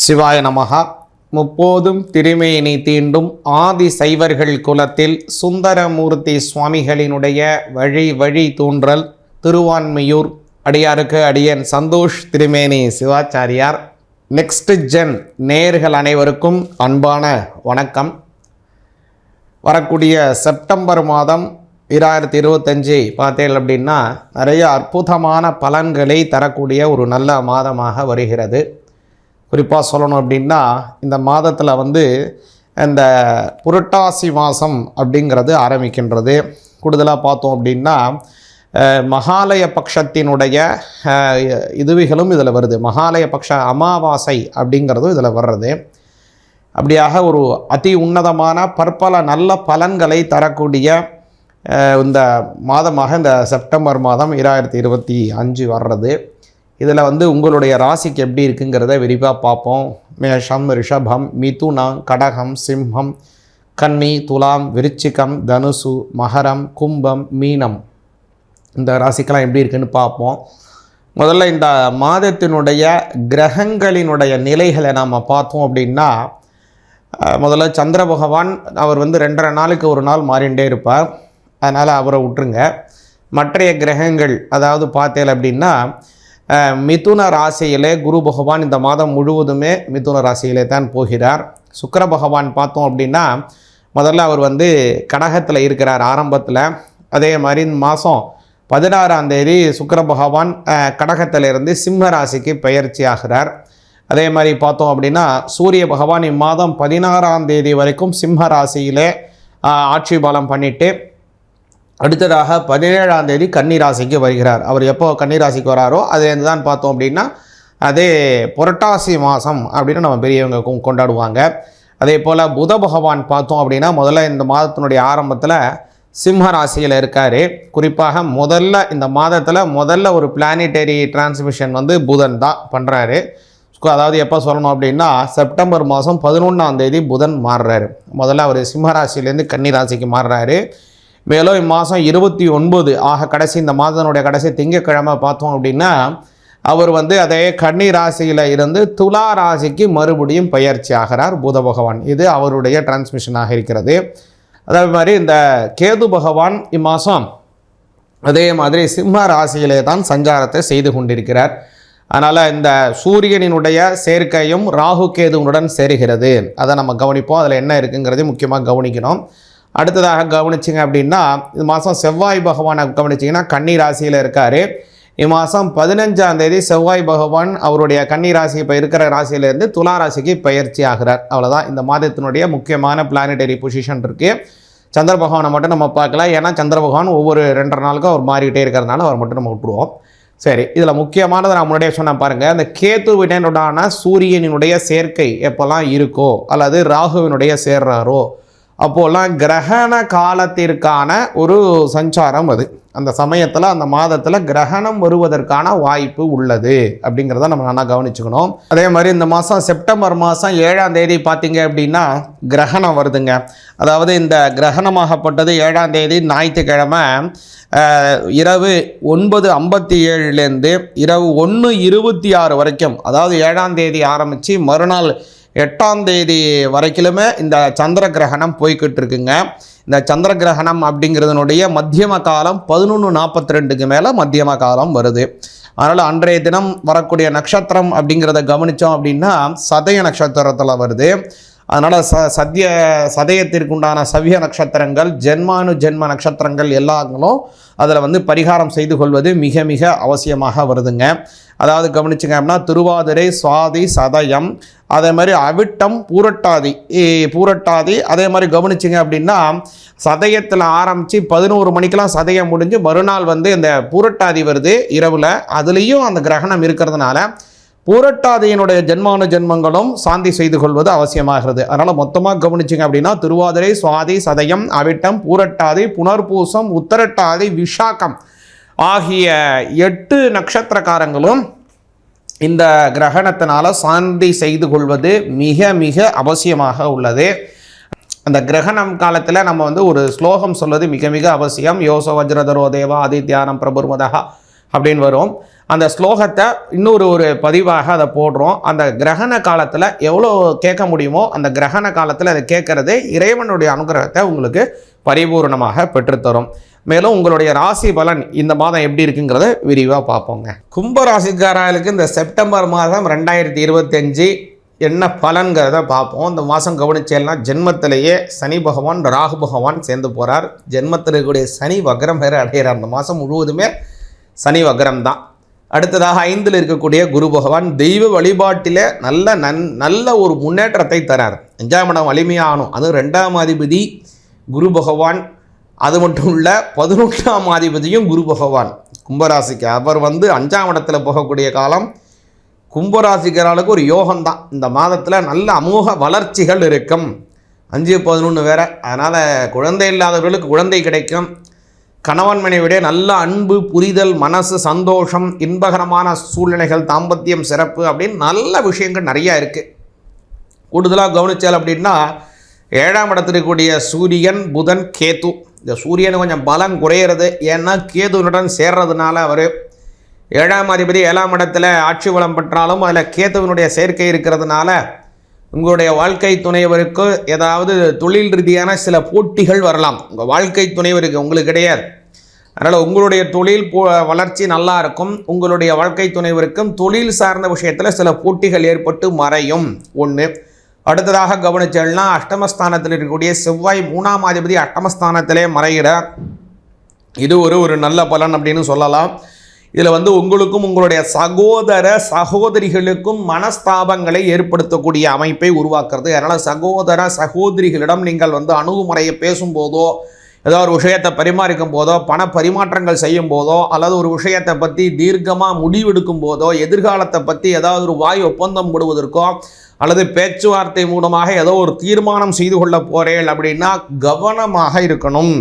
சிவாய நமகா முப்போதும் திருமேனி தீண்டும் ஆதி சைவர்கள் குலத்தில் சுந்தரமூர்த்தி சுவாமிகளினுடைய வழி வழி தூன்றல் திருவான்மையூர். அடியாருக்கு அடியன் சந்தோஷ் திருமேனி சிவாச்சாரியார். நெக்ஸ்ட் ஜென் நேர்கள் அனைவருக்கும் அன்பான வணக்கம். வரக்கூடிய செப்டம்பர் மாதம் இராயிரத்தி இருபத்தஞ்சி பார்த்தேன் அப்படின்னா நிறைய அற்புதமான பலன்களை தரக்கூடிய ஒரு நல்ல மாதமாக வருகிறது. குறிப்பாக சொல்லணும் அப்படின்னா இந்த மாதத்தில் வந்து இந்த புரட்டாசி மாதம் அப்படிங்கிறது ஆரம்பிக்கின்றது. கூடுதலாக பார்த்தோம் அப்படின்னா மகாலய பட்சத்தினுடைய இதுவிகளும் இதில் வருது. மகாலய பட்ச அமாவாசை அப்படிங்கிறதும் இதில் வர்றது. அப்படியாக ஒரு அதி உன்னதமான பற்பல நல்ல பலன்களை தரக்கூடிய இந்த மாதமாக இந்த செப்டம்பர் மாதம் இராயிரத்தி இருபத்தி அஞ்சு வர்றது. இதில் வந்து உங்களுடைய ராசிக்கு எப்படி இருக்குங்கிறத விரிவாக பார்ப்போம். மேஷம் ரிஷபம் மிதுனம் கடகம் சிம்ஹம் கன்னி துலாம் விருச்சிகம் தனுசு மகரம் கும்பம் மீனம். இந்த ராசிக்கெல்லாம் எப்படி இருக்குன்னு பார்ப்போம். முதல்ல இந்த மாதத்தினுடைய கிரகங்களினுடைய நிலைகளை நாம் பார்த்தோம் அப்படின்னா முதல்ல சந்திர பகவான் அவர் வந்து ரெண்டரை நாளுக்கு ஒரு நாள் மாறிண்டே இருப்பார். அதனால் அவரை விட்டுருங்க. மற்றைய கிரகங்கள் அதாவது பார்த்தேன் அப்படின்னா மிதுன ராசியிலே குரு பகவான் இந்த மாதம் முழுவதுமே மிதுன ராசியிலே தான் போகிறார். சுக்கர பகவான் பார்த்தோம் அப்படின்னா முதல்ல அவர் வந்து கடகத்தில் இருக்கிறார் ஆரம்பத்தில். அதே மாதிரி இந்த மாதம் பதினாறாம் தேதி சுக்கர பகவான் கடகத்திலிருந்து சிம்ம ராசிக்கு பயிற்சி ஆகிறார். அதே மாதிரி பார்த்தோம் அப்படின்னா சூரிய பகவான் இம்மாதம் பதினாறாம் தேதி வரைக்கும் சிம்ம ராசியிலே ஆட்சி பலம் பண்ணிவிட்டு அடுத்ததாக பதினேழாம் தேதி கன்னிராசிக்கு வருகிறார். அவர் எப்போ கன்னிராசிக்கு வராரோ அதுலேருந்து தான் பார்த்தோம் அப்படின்னா அதே புரட்டாசி மாதம் அப்படின்னு நம்ம பெரியவங்க கொண்டாடுவாங்க. அதே போல் புத பகவான் பார்த்தோம் அப்படின்னா முதல்ல இந்த மாதத்தினுடைய ஆரம்பத்தில் சிம்ம ராசியில் இருக்கார். குறிப்பாக முதல்ல இந்த மாதத்தில் முதல்ல ஒரு பிளானிட்டரி டிரான்ஸ்மிஷன் வந்து புதன் தான் பண்ணுறாரு அதாவது எப்போ சொல்லணும் அப்படின்னா செப்டம்பர் மாதம் பதினொன்றாம் தேதி புதன் மாறுறாரு. முதல்ல அவர் சிம்ம ராசியிலேருந்து கன்னி ராசிக்கு மாறுறாரு. மேலும் இம்மாதம் இருபத்தி ஒன்பது ஆக கடைசி இந்த மாதனுடைய கடைசி திங்கட்கிழமை பார்த்தோம் அப்படின்னா அவர் வந்து அதே கன்னி ராசியில் இருந்து துலா ராசிக்கு மறுபடியும் பயிற்சி ஆகிறார் புத பகவான். இது அவருடைய டிரான்ஸ்மிஷனாக இருக்கிறது. அதே மாதிரி இந்த கேது பகவான் இம்மாதம் அதே மாதிரி சிம்ம ராசியிலே தான் சஞ்சாரத்தை செய்து கொண்டிருக்கிறார். அதனால் இந்த சூரியனினுடைய சேர்க்கையும் ராகு கேதுவுடன் சேருகிறது. அதை நம்ம கவனிப்போம். அதில் என்ன இருக்குங்கிறதையும் முக்கியமாக கவனிக்கணும். அடுத்ததாக கவனிச்சிங்க அப்படின்னா இந்த மாதம் செவ்வாய் பகவானை கவனிச்சிங்கன்னா கன்னி ராசியில் இருக்கார். இம்மாதம் பதினஞ்சாம் தேதி செவ்வாய் பகவான் அவருடைய கன்னி ராசி இப்போ இருக்கிற ராசியிலேருந்து துலா ராசிக்கு பயிற்சி ஆகிறார். அவ்வளோதான் இந்த மாதத்தினுடைய முக்கியமான பிளானட்டரி பொசிஷன் இருக்குது சந்திர பகவானை மட்டும் நம்ம பார்க்கலாம். ஏன்னா சந்திர பகவான் ஒவ்வொரு ரெண்டரை நாளுக்கும் அவர் மாறிக்கிட்டே இருக்கிறதுனால அவர் மட்டும் நம்ம விட்டுருவோம். சரி இதில் முக்கியமானதை நான் முன்னாடியே சொன்ன பாருங்கள் அந்த கேத்துவினுடான சூரியனினுடைய சேர்க்கை எப்போல்லாம் இருக்கோ அல்லது ராகுவினுடைய சேர்றாரோ அப்போல்லாம் கிரகண காலத்திற்கான ஒரு சஞ்சாரம் அது. அந்த சமயத்தில் அந்த மாதத்தில் கிரகணம் வருவதற்கான வாய்ப்பு உள்ளது அப்படிங்கிறத நம்ம நல்லா கவனிச்சுக்கணும். அதே மாதிரி இந்த மாதம் செப்டம்பர் மாதம் ஏழாம் தேதி பார்த்தீங்க அப்படின்னா கிரகணம் வருதுங்க. அதாவது இந்த கிரகணமாகப்பட்டது ஏழாம் தேதி ஞாயிற்றுக்கிழமை இரவு ஒன்பது ஐம்பத்தி ஏழுலேருந்து இரவு ஒன்று இருபத்தி ஆறு வரைக்கும் அதாவது ஏழாம் தேதி ஆரம்பித்து மறுநாள் எட்டாம் தேதி வரைக்கிலுமே இந்த சந்திர கிரகணம் போய்கிட்டு இருக்குங்க. இந்த சந்திர கிரகணம் அப்படிங்கிறதுனுடைய மத்தியம காலம் பதினொன்று நாற்பத்தி ரெண்டுக்கு மேலே மத்தியம காலம் வருது. அதனால் அன்றைய தினம் வரக்கூடிய நட்சத்திரம் அப்படிங்கிறத கவனித்தோம் அப்படின்னா சதய நட்சத்திரத்தில் வருது. அதனால் ச சத்திய சதயத்திற்குண்டான சவிய நட்சத்திரங்கள் ஜென்மானு ஜென்ம நட்சத்திரங்கள் எல்லாங்களும் அதில் வந்து பரிகாரம் செய்து கொள்வது மிக மிக அவசியமாக வருதுங்க. அதாவது கவனிச்சுங்க அப்படின்னா திருவாதிரை சுவாதி சதயம் அதே மாதிரி அவிட்டம் பூரட்டாதி. பூரட்டாதி அதே மாதிரி கவனிச்சிங்க அப்படின்னா சதயத்தில் ஆரம்பித்து பதினோரு மணிக்கெல்லாம் சதயம் முடிஞ்சு மறுநாள் வந்து இந்த பூரட்டாதி வருது இரவில். அதுலேயும் அந்த கிரகணம் இருக்கிறதுனால பூரட்டாதியினுடைய ஜென்மான ஜென்மங்களும் சாந்தி செய்து கொள்வது அவசியமாகிறது. அதனால் மொத்தமாக கவனிச்சிங்க அப்படின்னா திருவாதிரை சுவாதி சதயம் அவிட்டம் பூரட்டாதி புனர்பூசம் உத்தரட்டாதி விஷாக்கம் ஆகிய எட்டு நட்சத்திரக்காரங்களும் இந்த கிரகணத்தினால் சாந்தி செய்து கொள்வது மிக மிக அவசியமாக உள்ளது. அந்த கிரகணம் காலத்தில் நம்ம வந்து ஒரு ஸ்லோகம் சொல்வது மிக மிக அவசியம். யோசோ வஜ்ரதரோ தேவா ஆதித்யானம் பிரபுர்மதகா அப்படின்னு வரும். அந்த ஸ்லோகத்தை இன்னொரு ஒரு பதிவாக அதை போடுறோம். அந்த கிரகண காலத்தில் எவ்வளோ கேட்க முடியுமோ அந்த கிரகண காலத்தில் அதை கேட்குறது இறைவனுடைய அனுகிரகத்தை உங்களுக்கு பரிபூர்ணமாக பெற்றுத்தரும். மேலும் உங்களுடைய ராசி பலன் இந்த மாதம் எப்படி இருக்குங்கிறத விரிவாக பார்ப்போங்க. கும்ப ராசிக்காரர்களுக்கு இந்த செப்டம்பர் மாதம் ரெண்டாயிரத்தி இருபத்தஞ்சி என்ன பலன்கிறத பார்ப்போம். இந்த மாதம் கவனிச்சேன்னா ஜென்மத்திலேயே சனி பகவான் ராகு பகவான் சேர்ந்து போகிறார் ஜென்மத்தில் இருக்கக்கூடிய சனி வக்ரம் வேறு அடைகிறார் அந்த மாதம் முழுவதுமே சனி வக்ரம் தான். அடுத்ததாக ஐந்தில் இருக்கக்கூடிய குரு பகவான் தெய்வ வழிபாட்டில் நல்ல நன் நல்ல ஒரு முன்னேற்றத்தை தரார். அஞ்சாம் இடம் வலிமையாகணும் அதுவும் ரெண்டாம் அதிபதி குரு பகவான். அது மட்டும் இல்லை பதினொன்றாம் அதிபதியும் குரு பகவான். கும்பராசிக்கு அவர் வந்து அஞ்சாம் இடத்துல போகக்கூடிய காலம் கும்பராசிக்காரர்களுக்கு ஒரு யோகம்தான் இந்த மாதத்தில் நல்ல அமோக வளர்ச்சிகள் இருக்கும். அஞ்சு பதினொன்று வேற. அதனால் குழந்தை இல்லாதவர்களுக்கு குழந்தை கிடைக்கும். கணவன் மனைவிடைய நல்ல அன்பு புரிதல் மனசு சந்தோஷம் இன்பகரமான சூழ்நிலைகள் தாம்பத்தியம் சிறப்பு அப்படின்னு நல்ல விஷயங்கள் நிறையா இருக்குது கூடுதலாக கவனித்தால் அப்படின்னா ஏழாம் இடத்திற்குரிய இருக்கக்கூடிய சூரியன் புதன் கேத்து இந்த சூரியன் கொஞ்சம் பலம் குறையிறது. ஏன்னா கேதுனுடன் சேர்றதுனால அவர் ஏழாம் அதிபதி ஏழாம் இடத்துல ஆட்சி வளம் பெற்றாலும் அதில் கேத்துவனுடைய சேர்க்கை இருக்கிறதுனால உங்களுடைய வாழ்க்கை துணைவருக்கு ஏதாவது தொழில் ரீதியான சில போட்டிகள் வரலாம். உங்கள் வாழ்க்கை துணைவருக்கு உங்களுக்கு கிடையாது. அதனால் உங்களுடைய தொழில் போ வளர்ச்சி நல்லா இருக்கும். உங்களுடைய வாழ்க்கை துணைவருக்கும் தொழில் சார்ந்த விஷயத்தில் சில போட்டிகள் ஏற்பட்டு மறையும். ஒன்று அடுத்ததாக கவனிச்சல்னா அஷ்டமஸ்தானத்தில் இருக்கக்கூடிய செவ்வாய் மூணாம் அதிபதி அஷ்டமஸ்தானத்திலே மறைகிறார். இது ஒரு ஒரு நல்ல பலன் அப்படின்னு சொல்லலாம். இதில் வந்து உங்களுக்கும் உங்களுடைய சகோதர சகோதரிகளுக்கும் மனஸ்தாபங்களை ஏற்படுத்தக்கூடிய அமைப்பை உருவாக்குறது. அதனால் சகோதர சகோதரிகளிடம் நீங்கள் வந்து அணுகுமுறையை பேசும்போதோ ஏதோ ஒரு விஷயத்தை பரிமாறிக்கும் போதோ பண பரிமாற்றங்கள் செய்யும் போதோ அல்லது ஒரு விஷயத்தை பற்றி தீர்க்கமாக முடிவெடுக்கும் போதோ எதிர்காலத்தை பற்றி ஏதாவது ஒரு வாய் ஒப்பந்தம் போடுவதற்கோ அல்லது பேச்சுவார்த்தை மூலமாக ஏதோ ஒரு தீர்மானம் செய்து கொள்ள போகிறேன் அப்படின்னா கவனமாக இருக்கணும்.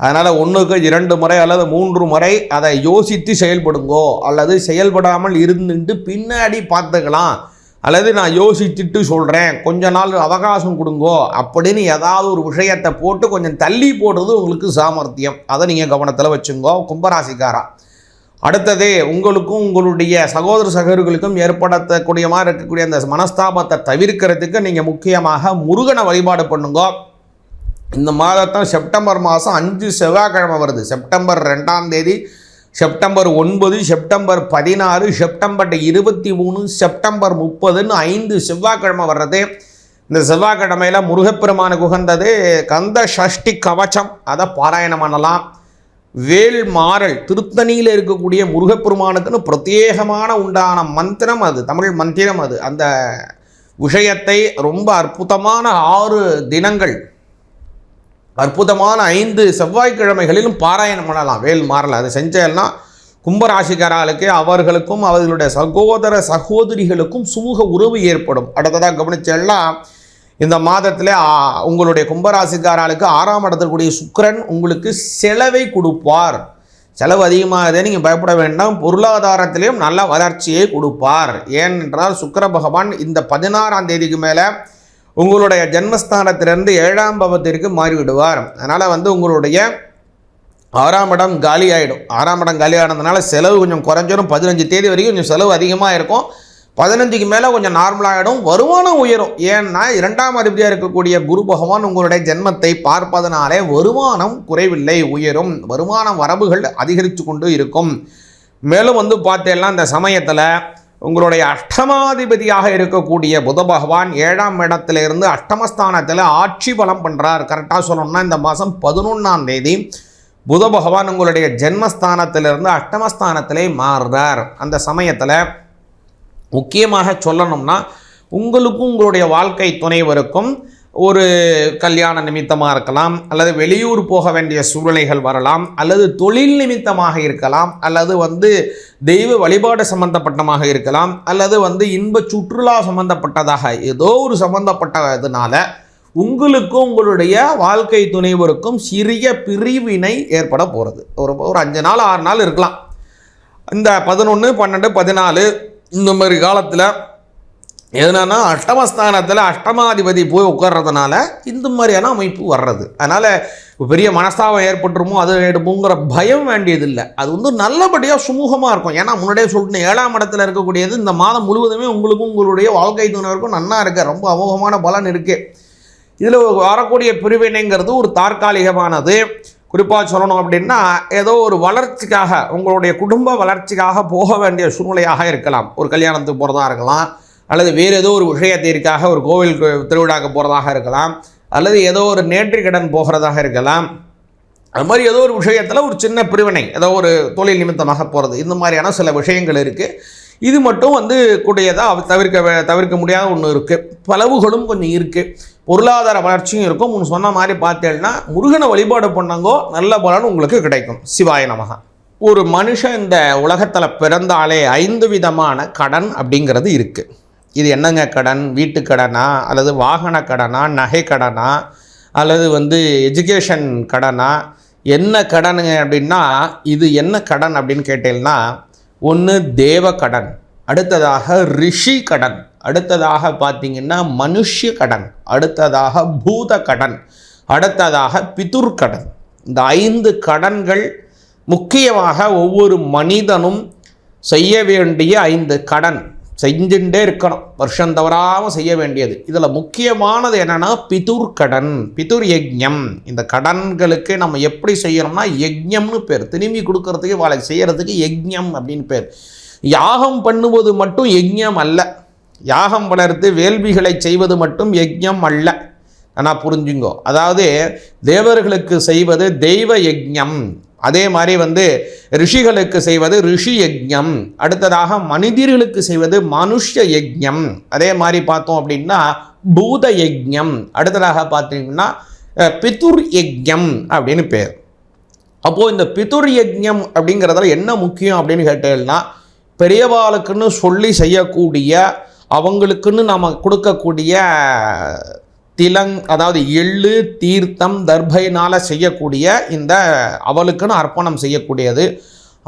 அதனால் ஒன்றுக்கு இரண்டு முறை அல்லது மூன்று முறை அதை யோசித்து செயல்படுங்கோ அல்லது செயல்படாமல் இருந்துட்டு பின்னாடி பார்த்துக்கலாம். அல்லது நான் யோசிச்சுட்டு சொல்கிறேன் கொஞ்ச நாள் அவகாசம் கொடுங்கோ அப்படின்னு ஏதாவது ஒரு விஷயத்தை போட்டு கொஞ்சம் தள்ளி போடுறது உங்களுக்கு சாமர்த்தியம். அதை நீங்கள் கவனத்தில் வச்சுங்கோ கும்பராசிக்காரா. அடுத்தது உங்களுக்கும் உங்களுடைய சகோதர சகோதரிகளுக்கும் ஏற்படுத்தக்கூடிய மாதிரி இருக்கக்கூடிய அந்த மனஸ்தாபத்தை தவிர்க்கிறதுக்கு நீங்கள் முக்கியமாக முருகனை வழிபாடு பண்ணுங்கோ. இந்த மாதத்தான் செப்டம்பர் மாதம் அஞ்சு செவ்வாய்க்கிழமை வருது. செப்டம்பர் ரெண்டாம் தேதி செப்டம்பர் ஒன்பது செப்டம்பர் பதினாறு செப்டம்பர் இருபத்தி மூணு செப்டம்பர் முப்பதுன்னு ஐந்து செவ்வாய்க்கிழமை வர்றது. இந்த செவ்வாய்க்கிழமையில் முருகப்பெருமானுக்கு உகந்தது கந்த சஷ்டி கவச்சம். அதை பாராயணம் பண்ணலாம். வேல் மாறல் திருத்தணியில் இருக்கக்கூடிய முருகப்பெருமானுக்குன்னு பிரத்யேகமான உண்டான மந்திரம் அது தமிழ் மந்திரம் அது. அந்த விஷயத்தை ரொம்ப அற்புதமான ஆறு தினங்கள் அற்புதமான ஐந்து செவ்வாய்க்கிழமைகளிலும் பாராயணம் பண்ணலாம். வேல் மாறல. அதை செஞ்சேன்னா கும்பராசிக்காரர்களுக்கு அவர்களுக்கும் அவர்களுடைய சகோதர சகோதரிகளுக்கும் சுமூக உறவு ஏற்படும். அடுத்ததாக கவனிச்சேன்னா இந்த மாதத்தில் உங்களுடைய கும்பராசிக்காரர்களுக்கு ஆறாம் இடத்திற்குரிய சுக்கரன் உங்களுக்கு செலவை கொடுப்பார். செலவு அதிகமாகுதே நீங்கள் பயப்பட வேண்டாம். பொருளாதாரத்திலையும் நல்ல வளர்ச்சியை கொடுப்பார். ஏனென்றால் சுக்கர பகவான் இந்த பதினாறாம் தேதிக்கு மேலே உங்களுடைய ஜென்மஸ்தானத்திலிருந்து ஏழாம் பவத்திற்கு மாறிவிடுவார். அதனால் வந்து உங்களுடைய ஆறாம் இடம் காலி ஆகிடும் ஆறாம் இடம் காலி ஆனதுனால செலவு கொஞ்சம் குறைஞ்சிடும் பதினஞ்சு தேதி வரைக்கும் கொஞ்சம் செலவு அதிகமாக இருக்கும். பதினஞ்சுக்கு மேலே கொஞ்சம் நார்மலாகிடும் வருமானம் உயரும். ஏன்னா இரண்டாம் அதிபதியாக இருக்கக்கூடிய குரு பகவான் உங்களுடைய ஜென்மத்தை பார்ப்பதனாலே வருமானம் குறைவில்லை உயரும். வருமான வரவுகள் அதிகரித்து கொண்டு இருக்கும். மேலும் வந்து பார்த்தேன்னா இந்த சமயத்தில் உங்களுடைய அஷ்டமாதிபதியாக இருக்கக்கூடிய புத பகவான் ஏழாம் இடத்துல இருந்து அஷ்டமஸ்தானத்தில் ஆட்சி பலம் பண்ணுறார் கரெக்டாக சொல்லணும்னா இந்த மாதம் பதினொன்றாம் தேதி புத பகவான் உங்களுடைய ஜென்மஸ்தானத்திலிருந்து அஷ்டமஸ்தானத்திலே மாறுறார். அந்த சமயத்தில் முக்கியமாக சொல்லணும்னா உங்களுக்கும் உங்களுடைய வாழ்க்கை துணைவருக்கும் ஒரு கல்யாண நிமித்தமாக இருக்கலாம் அல்லது வெளியூர் போக வேண்டிய சூழ்நிலைகள் வரலாம் அல்லது தொழில் நிமித்தமாக இருக்கலாம் அல்லது வந்து தெய்வ வழிபாடு சம்பந்தப்பட்டமாக இருக்கலாம் அல்லது வந்து இன்ப சுற்றுலா சம்பந்தப்பட்டதாக ஏதோ ஒரு சம்பந்தப்பட்டதுனால உங்களுக்கும் உங்களுடைய வாழ்க்கை துணைவருக்கும் சிறிய பிரிவினை ஏற்பட போகிறது ஒரு ஒரு அஞ்சு நாள் ஆறு நாள் இருக்கலாம். இந்த பதினொன்று பன்னெண்டு பதினாலு இந்த மாதிரி காலத்தில் எதுனா அஷ்டமஸ்தானத்தில் அஷ்டமாதிபதி போய் உட்கார்றதுனால இந்த மாதிரியான அமைப்பு வர்றது. அதனால் பெரிய மனஸ்தாபம் ஏற்பட்டுருமோ அது எடுப்போங்கிற பயம் வேண்டியதில்லை. அது வந்து நல்லபடியாக சுமூகமாக இருக்கும். ஏன்னா முன்னாடியே சொல்லிட்டு ஏழாம் இடத்துல இருக்கக்கூடியது இந்த மாதம் முழுவதுமே உங்களுக்கும் உங்களுடைய வாழ்க்கை துணவருக்கும் நன்னா இருக்க. ரொம்ப அமோகமான பலன் இருக்குது இதில் வரக்கூடிய பிரிவினைங்கிறது ஒரு தற்காலிகமானது. குறிப்பாக சொல்லணும் அப்படின்னா ஏதோ ஒரு வளர்ச்சிக்காக உங்களுடைய குடும்ப வளர்ச்சிக்காக போக வேண்டிய சூழ்நிலையாக இருக்கலாம். ஒரு கல்யாணத்துக்கு போகிறதா இருக்கலாம். அல்லது வேறு ஏதோ ஒரு விஷயத்திற்காக ஒரு கோவில் திருவிழாக்கு போகிறதாக இருக்கலாம் அல்லது ஏதோ ஒரு நேற்று கடன் போகிறதாக இருக்கலாம். அது மாதிரி ஏதோ ஒரு விஷயத்தில் ஒரு சின்ன பிரிவினை ஏதோ ஒரு தொழில் நிமித்தமாக போகிறது இந்த மாதிரியான சில விஷயங்கள் இருக்குது இது மட்டும் வந்து கூடியதாக தவிர்க்க வே- தவிர்க்க முடியாத ஒன்று இருக்குது பலவுகளும் கொஞ்சம் இருக்குது பொருளாதார வளர்ச்சியும் இருக்கும். உன் சொன்ன மாதிரி பார்த்தேன்னா முருகனை வழிபாடு பண்ணாங்கோ நல்ல பலன் உங்களுக்கு கிடைக்கும். சிவாய நமகா ஒரு மனுஷன் இந்த உலகத்தில் பிறந்தாலே ஐந்து விதமான கடன் அப்படிங்கிறது இருக்குது இது என்னங்க கடன்? வீட்டு கடனா? அல்லது வாகன கடனா? நகை கடனா? அல்லது வந்து எஜுகேஷன் கடனா? என்ன கடனுங்க அப்படின்னா இது என்ன கடன் அப்படின்னு கேட்டீங்கன்னா ஒன்று தேவ கடன் அடுத்ததாக ரிஷி கடன் அடுத்ததாக பார்த்தீங்கன்னா மனுஷ்ய கடன் அடுத்ததாக பூத கடன் அடுத்ததாக பிதுர் கடன். இந்த ஐந்து கடன்கள் முக்கியமாக ஒவ்வொரு மனிதனும் செய்ய வேண்டிய ஐந்து கடன். செஞ்சுட்டே இருக்கணும். வருஷம் தவறாமல் செய்ய வேண்டியது. இதில் முக்கியமானது என்னென்னா பிதுர் கடன் பிதுர் யஜ்யம். இந்த கடன்களுக்கு நம்ம எப்படி செய்யணும்னா யஜ்யம்னு பேர். திரும்பி கொடுக்கறதுக்கு வாழை செய்கிறதுக்கு யஜ்யம் அப்படின்னு பேர். யாகம் பண்ணுவது மட்டும் யஜ்யம் அல்ல. யாகம் வளர்த்து வேள்விகளை செய்வது மட்டும் யஜ்யம் அல்ல. ஆனால் புரிஞ்சுங்கோ. அதாவது தேவர்களுக்கு செய்வது தெய்வ யஜ்யம். அதே மாதிரி வந்து ரிஷிகளுக்கு செய்வது ரிஷி யஜ்யம். அடுத்ததாக மனிதர்களுக்கு செய்வது மனுஷ யஜ்யம். அதே மாதிரி பார்த்தோம் அப்படின்னா பூத யஜ்யம். அடுத்ததாக பார்த்தீங்கன்னா பித்துர் பிதுர் அப்படின்னு பேர். அப்போது இந்த பிதுர் யஜ்யம் அப்படிங்கிறதுல என்ன முக்கியம் அப்படின்னு கேட்டேன்னா பெரியவாளுக்குன்னு சொல்லி செய்யக்கூடிய அவங்களுக்குன்னு நம்ம கொடுக்கக்கூடிய திலங் அதாவது எள்ளு தீர்த்தம் தர்பையினால் செய்யக்கூடிய இந்த அவளுக்குன்னு அர்ப்பணம் செய்யக்கூடியது.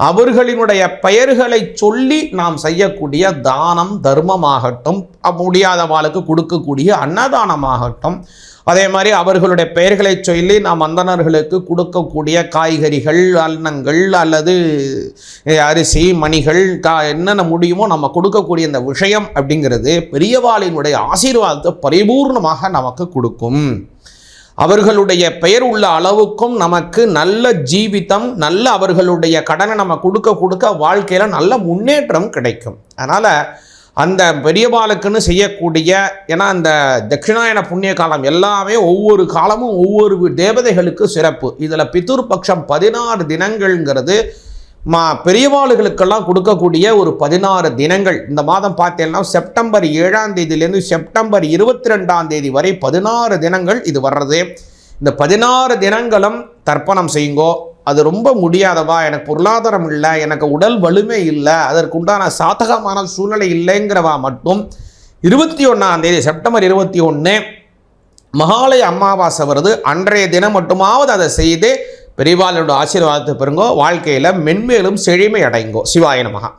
அவர்களினுடைய பெயர்களை சொல்லி நாம் செய்யக்கூடிய தானம் தர்மமாகட்டும் முடியாதவாளுக்கு கொடுக்கக்கூடிய அன்னதானமாகட்டும் அதே மாதிரி அவர்களுடைய பெயர்களை சொல்லி நாம் அந்தணர்களுக்கு கொடுக்கக்கூடிய காய்கறிகள் அன்னங்கள் அல்லது அரிசி மணிகள் கா என்னென்ன முடியுமோ நம்ம கொடுக்கக்கூடிய இந்த விஷயம் அப்படிங்கிறது பெரியவாளினுடைய ஆசீர்வாதத்தை பரிபூர்ணமாக நமக்கு கொடுக்கும். அவர்களுடைய பெயர் உள்ள அளவுக்கும் நமக்கு நல்ல ஜீவிதம் நல்ல அவர்களுடைய கடனை நம்ம கொடுக்க கொடுக்க வாழ்க்கையில் நல்ல முன்னேற்றம் கிடைக்கும். அதனால் அந்த பெரியபாலுக்குன்னு செய்யக்கூடிய ஏன்னா அந்த தட்சிணாயன புண்ணிய காலம் எல்லாமே ஒவ்வொரு காலமும் ஒவ்வொரு தேவதைகளுக்கு சிறப்பு. இதில் பிதுர் பட்சம் பதினாறு தினங்கள்ங்கிறது மா பெரியவாளுகளுக்கெல்லாம் கொடுக்கக்கூடிய ஒரு பதினாறு தினங்கள். இந்த மாதம் பார்த்தீங்கன்னா செப்டம்பர் ஏழாம் தேதியிலேருந்து செப்டம்பர் இருபத்தி ரெண்டாம் தேதி வரை பதினாறு தினங்கள் இது வர்றது. இந்த பதினாறு தினங்களும் தர்ப்பணம் செய்யுங்கோ. அது ரொம்ப முடியாதவா? எனக்கு பொருளாதாரம் இல்லை எனக்கு உடல் வலிமை இல்லை அதற்குண்டான சாதகமான சூழ்நிலை இல்லைங்கிறவா மட்டும். இருபத்தி ஒன்றாம் தேதி செப்டம்பர் இருபத்தி ஒன்று மகாலய அமாவாசை வருது. அன்றைய தினம் மட்டுமாவது அதை செய்து பெரியவாளோட ஆசீர்வாதத்தை பெறுங்கோ வாழ்க்கையில் மென்மேலும் செழுமை அடைங்கோ சிவாய நமகா